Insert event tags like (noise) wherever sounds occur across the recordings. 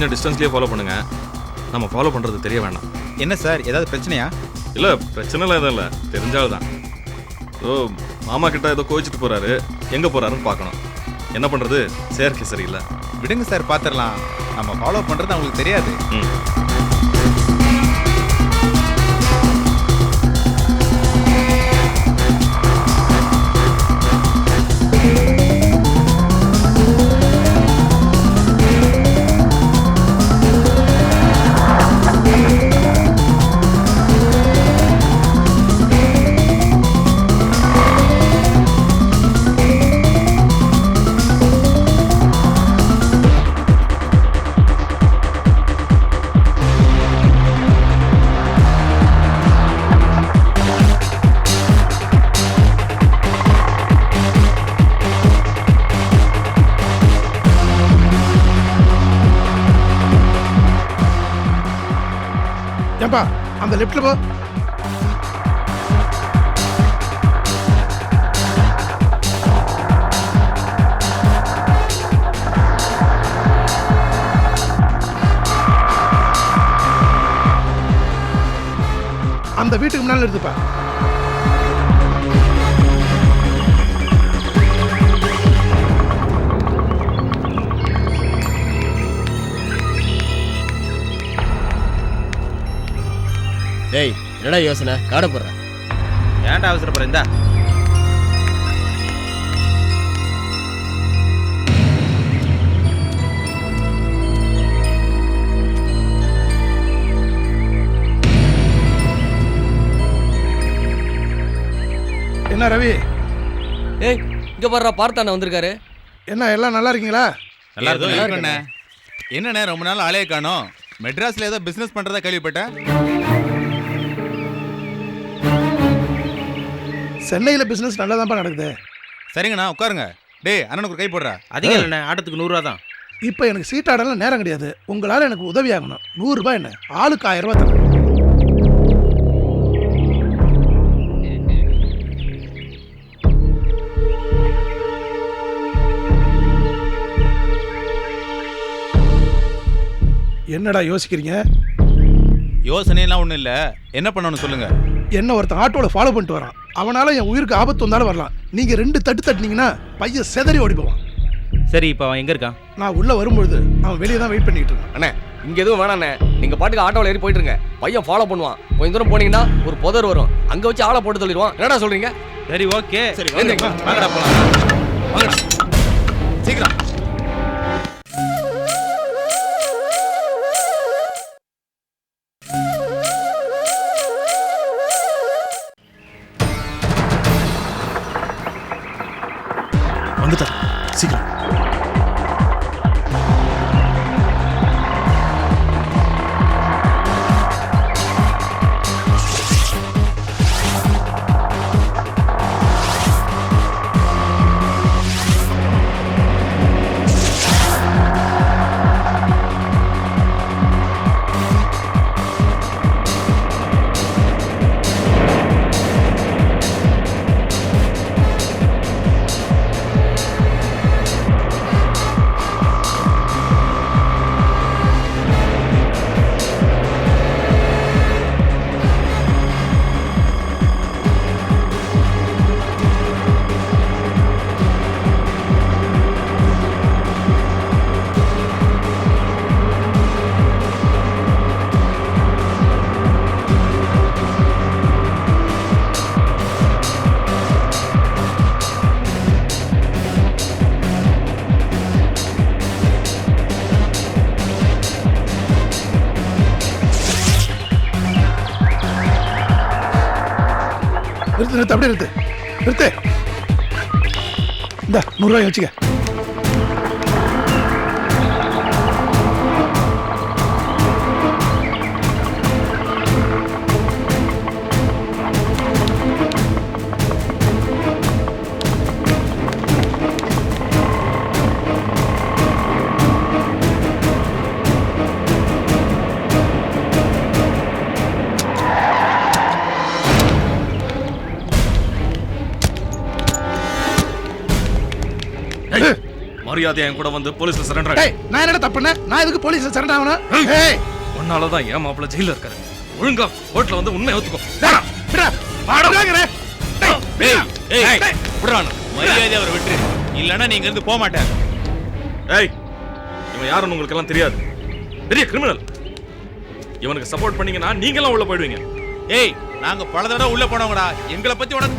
கொஞ்சம் டிஸ்டன்ஸ்லேயே ஃபாலோ பண்ணுங்க. நம்ம ஃபாலோ பண்ணுறது தெரிய வேண்டாம் என்ன சார் ஏதாவது பிரச்சனையா? இல்லை பிரச்சனைலாம் எதுவும் இல்லை. தெரிஞ்சால் தான் ஓ மாமா கிட்ட ஏதோ கோவிச்சிட்டு போறாரு. எங்கே போறாருன்னு பார்க்கணும். என்ன பண்ணுறது செயற்கை சரியில்லை. விடுங்க சார் பார்த்துடலாம் நம்ம ஃபாலோ பண்ணுறது அவங்களுக்கு தெரியாது. ம். அந்த லெஃப்ட்ல போ. அந்த வீட்டுக்கு முன்னால எடுத்துப்பேன் டேய் என்னடா யோசனை? காட போடுற. ஏன்டா அவசரப்படுற இந்தா. என்ன ரவி? ஏய் இங்க பாருடா பார்த்தானே வந்திருக்காரு. என்ன எல்லாம் நல்லா இருக்கீங்களா? நல்லா ஏதோ இருக்கும் இருக்கண்ணே. என்னண்ணே ரொம்ப நாள் ஆளையே காணோம். மெட்ராஸ்ல ஏதோ பிசினஸ் பண்றதா கேள்விப்பட்டேன். சென்னையில் பிஸ்னஸ் நல்லா தான்ப்பா நடக்குது. சரிங்கண்ணா உட்காருங்க. டேய் அண்ணனுக்கு ஒரு கை போடுறா. அதிகம் இல்லைண்ணே ஆட்டத்துக்கு நூறுரூவா தான் இப்போ எனக்கு சீட்டாடலாம் நேரம் கிடையாது. உங்களால் எனக்கு உதவி ஆகணும். நூறுரூபா என்ன? ஆளுக்கு ஆயிரம் ரூபாய் தரேன். என்னடா யோசிக்கிறீங்க? யோசனையெல்லாம் ஒன்றும் இல்லை. என்ன பண்ணணும்னு சொல்லுங்க. என்ன ஒருத்தன் ஆட்டோவில் ஃபாலோ பண்ணிட்டு வரான். அவனால என் உயிருக்கு ஆபத்து வந்தாலும் வரலாம். நீங்க ரெண்டு தட்டு தட்டினீங்கன்னா பையன் செதறி ஓடி போவான். சரி இப்போ அவன் எங்கே இருக்கான்? நான் உள்ள வரும்பொழுது அவன் வெளியே தான் வெயிட் பண்ணிட்டு இருக்கான் அண்ணே இங்க எதுவும் வேணாண்ணே நீங்க பாட்டுக்கு ஆட்டோல ஏறி போயிட்டு இருங்க. பையன் ஃபாலோ பண்ணுவான். கொஞ்ச தூரம் போனீங்கன்னா ஒரு புதர் வரும். அங்க வச்சு ஆளை போட்டு சொல்லிடுவான் என்னடா சொல்றீங்க? சரி ஓகே சரி வாங்கடா போலாம். வாங்கடா. நிறுத்து நிறுத்து அப்படியே நிறுத்து. நிறுத்து. இந்த நூறுரூவாய் வச்சுக்க. மரியாதை என் கூட வந்து போலீஸ்ல சரண்டர் டேய் நான் என்னடா தப்பு பண்ணேன்? நான் எதுக்கு போலீஸ்ல சரண் ஆகணும்? ஏய் உன்னாலதான் ஏன் மாப்பிள்ள ஜெயில இருக்காரு. ஒழுங்கா கோர்ட்ல வந்து உண்மை ஒத்துக்கோ. டேய், விட்றா. விட்றாங்கறே. டேய், ஏய். விடுறானு மரியாதை அவர் விட்டுரு. இல்லைன்னா நீங்க இருந்து போக மாட்டார் ஏய் இவன் யாருன்னு உங்களுக்கு எல்லாம் தெரியாது. பெரிய கிரிமினல் இவனுக்கு சப்போர்ட் பண்ணீங்கன்னா நீங்களாம் உள்ள போயிடுவீங்க. ஏய் நாங்க பல தடவை உள்ள போனவங்கடா. எங்களை பத்தி உனக்கு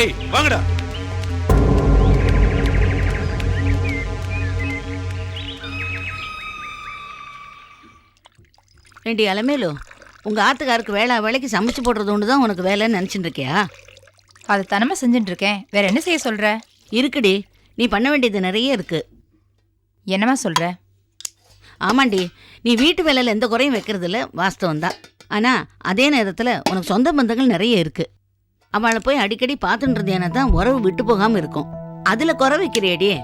ஏய் வாங்கடா. ஏண்டி அலமேலு உங்க ஆத்துக்காருக்கு வேளா வேலைக்கு சமைச்சு போடுறது ஒன்று தான் உனக்கு வேலைன்னு நினச்சிட்டு இருக்கியா அது தனமா செஞ்சுட்டு இருக்கேன் வேற என்ன செய்ய சொல்ற? இருக்குடி நீ பண்ண வேண்டியது நிறைய இருக்கு. என்னமா சொல்ற? ஆமாண்டி நீ வீட்டு வேலையில் எந்த குறையும் வைக்கிறது இல்ல வாஸ்தவம் தான் ஆனால் அதே நேரத்தில் உனக்கு சொந்த பந்தங்கள் நிறைய இருக்கு. அவளை போய் அடிக்கடி பார்த்துட்டு இருந்தேன்னா தான் உறவு விட்டு போகாமல் இருக்கும். அதில் குறை வைக்கிறியடி.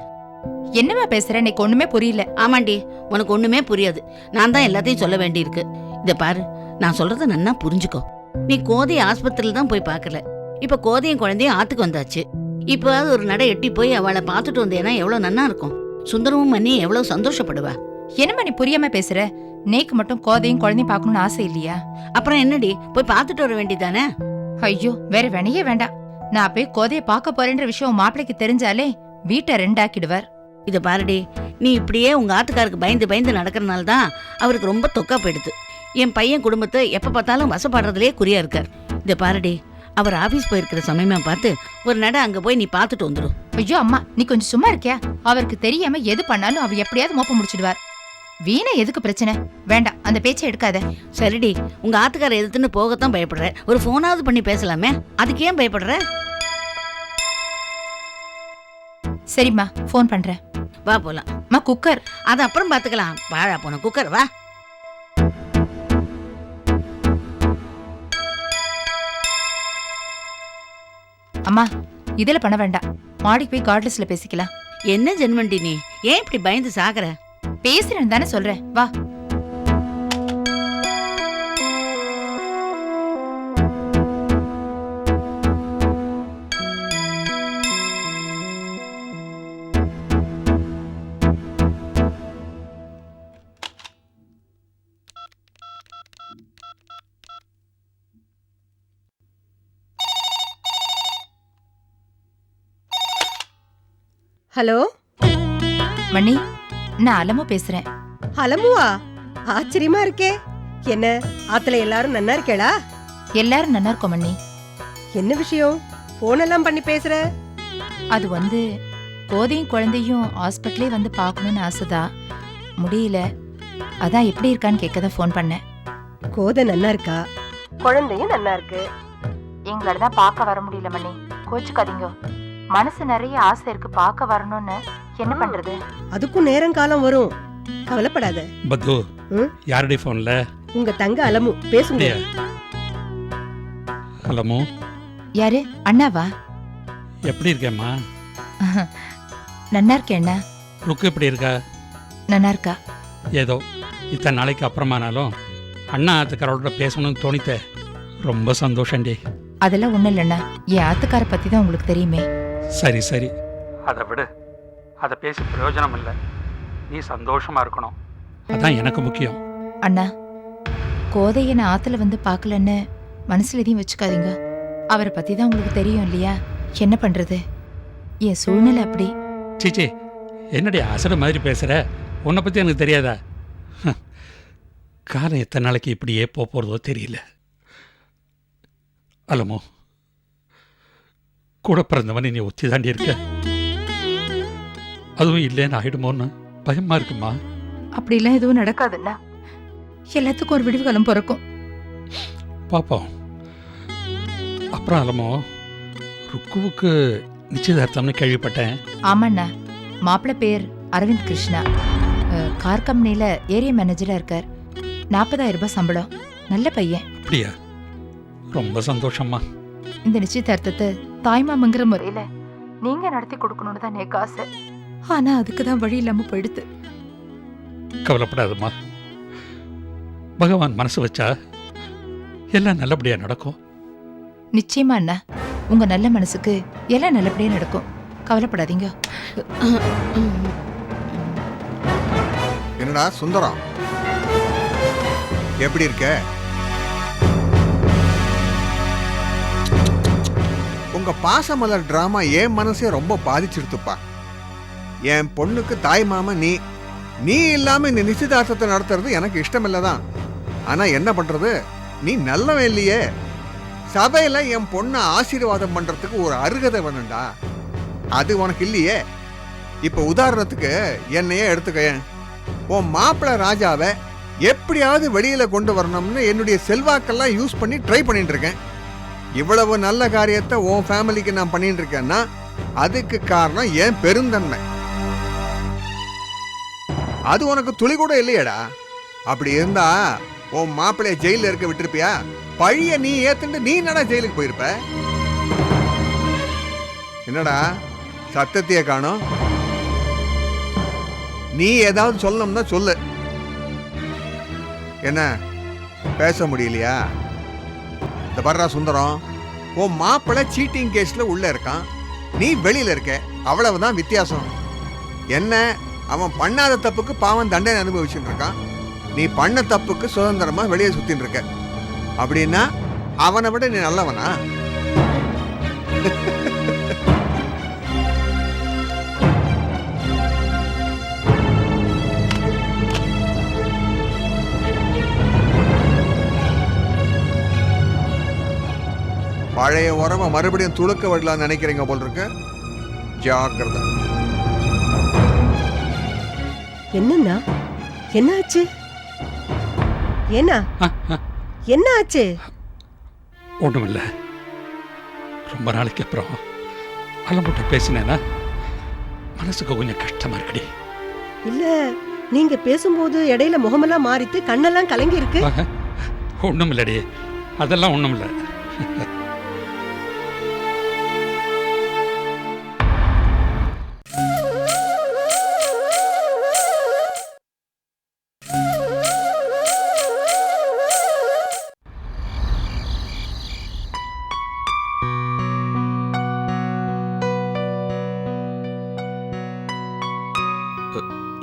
என்னமா பேசுற? எனக்கு ஒண்ணுமே புரியல. ஆமாண்டி உனக்கு ஒண்ணுமே புரியாது. நான் தான் எல்லாத்தையும் சொல்ல வேண்டியிருக்கு. இத பாரு நான் சொல்றத நன்னா புரிஞ்சுக்கோ. நீ கோதை ஆஸ்பத்திரியில தான் போய் பார்க்கல. இப்ப கோதையும் குழந்தையும் ஆத்துக்கு வந்தாச்சு. இப்ப ஒரு நடை எட்டி போய் அவளை பார்த்துட்டு வந்தேன்னா எவ்வளவு நன்னா இருக்கும். சுந்தரமும் மண்ணி எவ்வளவு சந்தோஷப்படுவா? என்னம்மா நீ புரியாம பேசுற? நேக்கு மட்டும் கோதையும் குழந்தையும் பார்க்கணும்னு ஆசை இல்லையா? அப்புறம் என்னடி போய் பார்த்துட்டு வர வேண்டியதானே ஐயோ வேற வேணையே வேண்டாம். நான் போய் கோதையை பார்க்க போறேன்ற விஷயம் மாப்பிளைக்கு தெரிஞ்சாலே வீட்டை ரெண்டாக்கிடுவார். இத பாருடி நீ இப்படியே உங்க ஆத்துக்காருக்கு பயந்து பயந்து நடக்கறனால தான் அவருக்கு ரொம்ப தொக்கா போயிடுது. என் பையன் குடும்பத்தை எப்ப பார்த்தாலும் வசப்படுறதுலயே குறியா இருக்கார். இத பாருடி அவர் ஆபீஸ் போயிருக்கிற சமயமா பார்த்து ஒரு நடை அங்க போய் நீ பார்த்துட்டு வந்துடும் ஐயோ அம்மா நீ கொஞ்சம் சும்மா இருக்கியா? அவருக்கு தெரியாம எது பண்ணாலும் அவர் எப்படியாவது மோப்ப முடிச்சிடுவார். வீணை எதுக்கு பிரச்சனை? வேண்டாம் அந்த பேச்சை எடுக்காத. சரிடி உங்க ஆத்துக்கார எதிர்த்துன்னு போகத்தான் பயப்படுற. ஒரு போனாவது பண்ணி பேசலாமே? அதுக்கு ஏன் பயப்படுற? சரிம்மா ஃபோன் பண்றேன். வா போலாம். அம்மா குக்கர் அது அப்புறம் பாத்துக்கலாம் வாழா போன குக்கர் வா. அம்மா இதுல பண்ண வேண்டாம். மாடிக்கு போய் கார்ட்லெஸ்ல பேசிக்கலாம். என்ன ஜென்மண்டி நீ? ஏன் இப்படி பயந்து சாகுற? பேசுறேன்னு தானே சொல்றேன். வா. ஹலோ? மணி. நான் அலமோ பேசுறேன். அலமுவா? ஆச்சரியமா இருக்கே. என்ன ஆத்துல எல்லாரும் நன்னா இருக்கேளா? எல்லாரும் நல்லா இருக்கோம் மண்ணி என்ன விஷயம்? போன் எல்லாம் பண்ணி பேசுற? அது வந்து கோதையும் குழந்தையும் ஹாஸ்பிட்டலே வந்து பார்க்கணும்னு ஆசைதான். முடியல. அதான் எப்படி இருக்கான்னு கேட்க தான் ஃபோன் பண்ணேன். கோதை நன்னா இருக்கா? குழந்தையும் நன்னா இருக்கு. எங்களால தான் பார்க்க வர முடியல மணி கோச்சுக்காதீங்க. மனசு நிறைய ஆசை இருக்கு பார்க்க வரணும்னு. என்ன பண்றது? அதுக்கும் நேரம் காலம் வரும். கவலைப்படாத. பத்து ம்? யாருடைய ஃபோன்ல உங்க தங்க அலமு பேசுங்க. அப்படியா? ஹலோமோ யாரு? அண்ணாவா? எப்படி இருக்கேம்மா? நன்னா இருக்கேன் அண்ணா. ருக்கு எப்படி இருக்கா? நன்னா இருக்கா? ஏதோ இத்தனை நாளைக்கு அப்புறமானாலும் அண்ணா ஆத்துக்காரோட பேசணும்னு தோணித்தே. ரொம்ப சந்தோஷண்டி அதெல்லாம் ஒண்ணும் இல்லைண்ணா. என் ஆத்துக்கார பத்தி தான் உங்களுக்கு தெரியுமே. சரி சரி. அதை விடு. அதை பேசி பிரயோஜனம் இல்லை. நீ சந்தோஷமா இருக்கணும். அதான் எனக்கு முக்கியம். அண்ணா கோதையை நான் ஆத்துல வந்து பார்க்கலன்னு மனசுல எதையும் வச்சுக்காதீங்க. அவரை பத்தி தான் உங்களுக்கு தெரியும் இல்லையா? என்ன பண்றது? என் சூழ்நிலை அப்படி. சீச்சி என்னடி அசடு மாதிரி பேசுற? உன்னை பத்தி எனக்கு தெரியாதா? காலம் எத்தனை நாளைக்கு இப்படியே போக போறதோ தெரியல. அலமோ கூட பிறந்தவனை நீ ஒத்தி தாண்டி இருக்க. அதுவும் இல்லைன்னு ஆயிடுமோன்னு பயமா இருக்குமா? அப்படிலாம் எதுவும் நடக்காதுல்ல எல்லாத்துக்கும் ஒரு விடிவு காலம் பிறக்கும். பாப்போம். அப்புறம் அலமோ ருக்குவுக்கு நிச்சயதார்த்தம்னு கேள்விப்பட்டேன். ஆமாண்ணா. மாப்பிள்ளை பேர் அரவிந்த் கிருஷ்ணா. கார் கம்பெனியில ஏரியா மேனேஜரா இருக்கார். நாற்பதாயிரம் ரூபாய் சம்பளம். நல்ல பையன். அப்படியா? ரொம்ப சந்தோஷம்மா. இந்த நிச்சயதார்த்தத்தை தாய்மாமங்கிற முறையில நீங்க நடத்தி கொடுக்கணும்னு தான் எனக்கு ஆசை. ஆனா அதுக்கு தான் வழி இல்லாம போயிடுது. கவலைப்படாதம்மா. பகவான் மனசு வச்சா எல்லாம் நல்லபடியா நடக்கும். நிச்சயமா அண்ணா. உங்க நல்ல மனசுக்கு எல்லாம் நல்லபடியா நடக்கும். கவலைப்படாதீங்க. என்னடா சுந்தரம்? எப்படி இருக்க? உங்க பாசமலர் டிராமா என் மனசே ரொம்ப பாதிச்சிருத்துப்பா. என் பொண்ணுக்கு தாய் மாமா நீ நீ இல்லாம இந்த நிச்சயதார்த்தத்தை நடத்துறது எனக்கு இஷ்டமில்லதான் ஆனா என்ன பண்றது? நீ நல்லவன் இல்லையே. சபையில என் பொண்ணை ஆசீர்வாதம் பண்றதுக்கு ஒரு அருகதை வேணும்டா. அது உனக்கு இல்லையே. இப்ப உதாரணத்துக்கு என்னையே எடுத்துக்கயேன் உன் மாப்பிள்ளை ராஜாவை எப்படியாவது வெளியில கொண்டு வரணும்னு என்னுடைய செல்வாக்கெல்லாம் யூஸ் பண்ணி ட்ரை பண்ணிட்டு இருக்கேன். இவ்வளவு நல்ல காரியத்தை உன் ஃபேமிலிக்கு நான் பண்ணிட்டு இருக்கேன்னா அதுக்கு காரணம் என் பெருந்தன்மை. அது உனக்கு துளி கூட இல்லையேடா. அப்படி இருந்தா உன் மாப்பிள்ளைய ஜெயில இருக்க விட்டுருப்பியா? பழிய நீ ஏத்துட்டு நீ என்னடா ஜெயிலுக்கு போயிருப்ப? என்னடா சத்தத்தையே காணும்? நீ ஏதாவது சொல்லணும்னா சொல்லு. என்ன பேச முடியலையா? இந்த பர்ரா சுந்தரம் உன் மாப்பிள்ளை சீட்டிங் கேஸில் உள்ளே இருக்கான். நீ வெளியில் இருக்க அவ்வளவுதான் வித்தியாசம். என்ன அவன் பண்ணாத தப்புக்கு பாவம் தண்டனை அனுபவிச்சுட்டு இருக்கான். நீ பண்ண தப்புக்கு சுதந்திரமாக வெளியே சுற்றின்னு இருக்க. அப்படின்னா அவனை விட நீ நல்லவனா? (laughs) பழைய உறவை மறுபடியும் துளுக்க விடலாம்னு நினைக்கிறீங்க போல் இருக்கு. ஜாக்கிரதை. என்னண்ணா? என்ன ஆச்சு என்ன என்ன ஆச்சு ஒன்றுமில்ல ரொம்ப நாளைக்கு அப்புறம் அலம்புட்ட பேசினேன்னா மனசுக்கு கொஞ்சம் கஷ்டமா இருக்குடி. இல்ல நீங்க பேசும்போது இடையில முகமெல்லாம் மாறித்து கண்ணெல்லாம் கலங்கி இருக்கு ஒன்றும் இல்லடி அதெல்லாம் ஒன்றும் இல்லை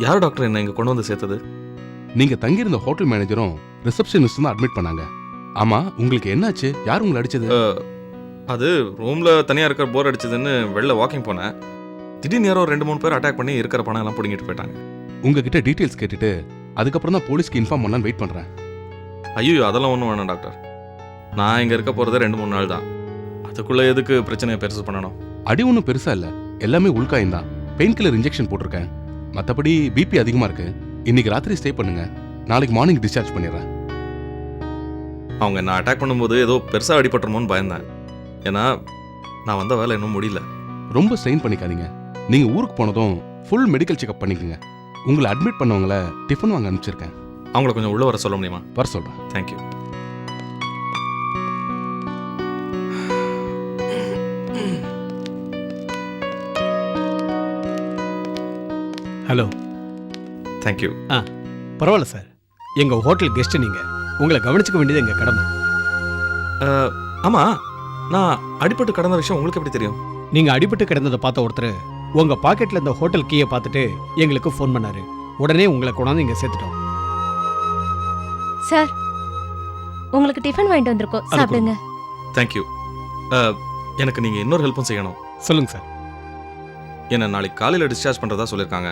யார் டாக்டர் என்ன இங்க கொண்டு வந்து சேர்த்தது? நீங்க தங்கியிருந்த ஹோட்டல் மேனேஜரும் ரிசப்ஷனிஸ்ட் தான் அட்மிட் பண்ணாங்க. ஆமா உங்களுக்கு என்னாச்சு? யார் உங்களை அடிச்சது? அது ரூம்ல தனியா இருக்க போர் அடிச்சதுன்னு வெளில வாக்கிங் போனேன். திடீர்னு யாரோ ரெண்டு மூணு பேர் அட்டாக் பண்ணி இருக்கிற பணம் எல்லாம் பிடிங்கிட்டு போயிட்டாங்க. உங்ககிட்ட டீடைல்ஸ் கேட்டுட்டு அதுக்கப்புறம் தான் போலீஸ்க்கு இன்ஃபார்ம் பண்ணலான்னு வெயிட் பண்றேன். ஐயோ அதெல்லாம் ஒன்றும் வேணாம் டாக்டர். நான் இங்க இருக்க போறதே ரெண்டு மூணு நாள் தான். அதுக்குள்ள எதுக்கு பிரச்சனையை பெருசு பண்ணணும்? அடி ஒன்றும் பெருசா இல்ல. எல்லாமே உள்காயம் தான் பெயின் கில்லர் இன்ஜெக்ஷன் போட்டிருக்கேன். மற்றபடி பிபி அதிகமா இருக்கு. இன்னைக்கு ராத்திரி ஸ்டே பண்ணுங்க. நாளைக்கு மார்னிங் டிஸ்சார்ஜ் பண்ணிடுறேன். அவங்க என்ன அட்டாக் பண்ணும்போது ஏதோ பெருசா அடிபட்டுருமோன்னு பயந்தேன். ஏன்னா நான் வந்த வேலை இன்னும் முடியல. ரொம்ப ஸ்ட்ரெயின் பண்ணிக்காதீங்க. நீங்க ஊருக்கு போனதும் ஃபுல் மெடிக்கல் செக்அப் பண்ணிக்கோங்க. உங்களை அட்மிட் பண்ணவங்கள டிஃபன் வாங்க அனுப்பிச்சிருக்கேன். அவங்கள கொஞ்சம் உள்ள வர சொல்ல முடியுமா? வர சொல்றேன். Thank you hello thank you பரவாயில்ல சார். எங்கள் ஹோட்டல் கெஸ்ட்டு நீங்கள் உங்களை கவனிச்சுக்க வேண்டியது எங்கள் கடமை. ஆமா நான் அடிபட்டு கடந்த விஷயம் உங்களுக்கு எப்படி தெரியும்? நீங்கள் அடிபட்டு கிடந்ததை பார்த்த ஒருத்தர் உங்கள் பாக்கெட்டில் இந்த ஹோட்டல் கீயை பார்த்துட்டு எங்களுக்கு ஃபோன் பண்ணாரு. உடனே உங்களை கொண்டாந்து இங்கே சேர்த்துட்டோம். சார் உங்களுக்கு டிஃபன் வாங்கிட்டு வந்திருக்கோம். சாப்பிடுங்க. தேங்க்யூ எனக்கு நீங்க இன்னொரு ஹெல்ப்பும் செய்யணும். சொல்லுங்க சார். என்ன நாளைக்கு காலையில் டிஸ்சார்ஜ் பண்ணுறதா சொல்லியிருக்காங்க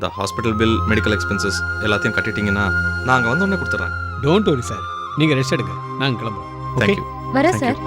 இந்த ஹாஸ்பிட்டல் பில் மெடிக்கல் எக்ஸ்பென்சஸ் எல்லாத்தையும் கட்டிட்டீங்கன்னா நான் அங்கே வந்தோடனே கொடுத்துட்றேன். டோன்ட் வரி சார் நீங்கள் ரெஸ்ட் எடுங்க. நாங்கள் கிளம்புறோம். ஓகே தேங்க்யூ வரேன் சார்